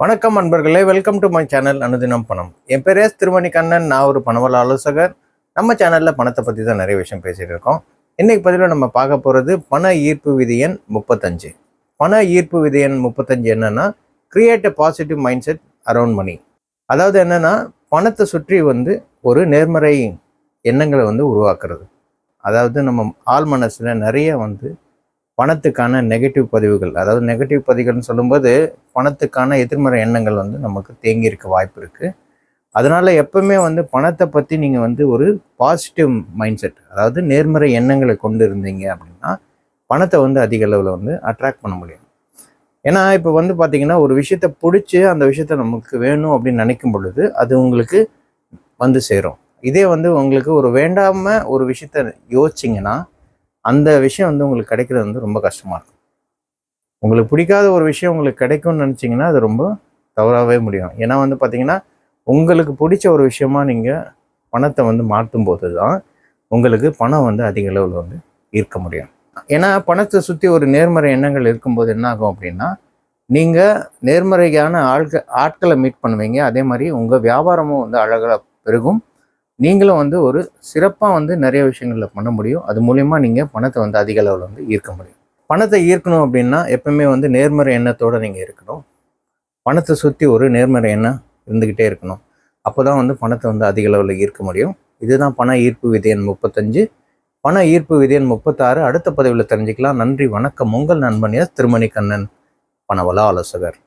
வணக்கம் அன்பர்களே welcome to my channel அனுதினம் பணம். என் பேர் எஸ் திருமணி கண்ணன் நான் ஒரு பணவல் ஆலோசகர். நம்ம சேனலில் பணத்தை பற்றி தான் நிறைய விஷயம் பேசிகிட்டு இருக்கோம். இன்றைக்கு பதிவில் நம்ம பார்க்க போகிறது பண ஈர்ப்பு விதி எண் முப்பத்தஞ்சு. பண ஈர்ப்பு விதி எண் முப்பத்தஞ்சு என்னன்னா create a positive mindset around money அதாவது என்னென்னா பணத்தை சுற்றி வந்து ஒரு நேர்மறை எண்ணங்களை வந்து உருவாக்குறது. அதாவது நம்ம ஆள் மனசில் நிறைய வந்து பணத்துக்கான நெகட்டிவ் பதிவுகள். அதாவது நெகட்டிவ் பதிவுகள்னு சொல்லும்போது பணத்துக்கான எதிர்மறை எண்ணங்கள் வந்து நமக்கு தேங்கி இருக்க வாய்ப்பு இருக்குது அதனால் எப்பவுமே வந்து பணத்தை பற்றி நீங்கள் வந்து ஒரு பாசிட்டிவ் மைண்ட் செட் அதாவது நேர்மறை எண்ணங்களை கொண்டு இருந்தீங்க அப்படின்னா பணத்தை வந்து அதிக அளவில் வந்து அட்ராக்ட் பண்ண முடியும். ஏன்னா இப்போ வந்து பார்த்திங்கன்னா ஒரு விஷயத்தை பிடிச்சி அந்த விஷயத்த நமக்கு வேணும் அப்படின்னு நினைக்கும் பொழுது அது உங்களுக்கு வந்து சேரும். இதே வந்து உங்களுக்கு ஒரு வேண்டாம ஒரு விஷயத்த யோசிச்சிங்கன்னா அந்த விஷயம் வந்து உங்களுக்கு கிடைக்கிறது வந்து ரொம்ப கஷ்டமாக இருக்கும். உங்களுக்கு பிடிக்காத ஒரு விஷயம் உங்களுக்கு கிடைக்கும்னு நினச்சிங்கன்னா அது ரொம்ப தவறாகவே முடியும். ஏன்னா வந்து பார்த்தீங்கன்னா உங்களுக்கு பிடிச்ச ஒரு விஷயமா நீங்கள் பணத்தை வந்து மாற்றும் போது தான் உங்களுக்கு பணம் வந்து அதிக அளவில் வந்து ஈர்க்க முடியும். ஏன்னா பணத்தை சுற்றி ஒரு நேர்மறை எண்ணங்கள் இருக்கும்போது என்ன ஆகும் அப்படின்னா நீங்கள் நேர்மறையான ஆட்கள் ஆட்களை மீட் பண்ணுவீங்க. அதே மாதிரி உங்கள் வியாபாரமும் வந்து அழகாக பெருகும். நீங்களும் வந்து ஒரு சிறப்பாக வந்து நிறைய விஷயங்களில் பண்ண முடியும். அது மூலயமா நீங்கள் பணத்தை வந்து அதிக அளவில் வந்து ஈர்க்க முடியும். பணத்தை ஈர்க்கணும் அப்படின்னா எப்பவுமே வந்து நேர்மறை எண்ணத்தோடு நீங்கள் இருக்கணும். பணத்தை சுற்றி ஒரு நேர்மறை எண்ணம் இருந்துக்கிட்டே இருக்கணும். அப்போ தான் வந்து பணத்தை வந்து அதிக அளவில் ஈர்க்க முடியும். இதுதான் பண ஈர்ப்பு விதையன் எண் முப்பத்தஞ்சு. பண ஈர்ப்பு விதையன் எண் முப்பத்தாறு. அடுத்த பதவியில் தெரிஞ்சுக்கலாம். நன்றி வணக்கம். உங்கள் நண்பன் எஸ் திருமணி கண்ணன் பணவள ஆலோசகர்.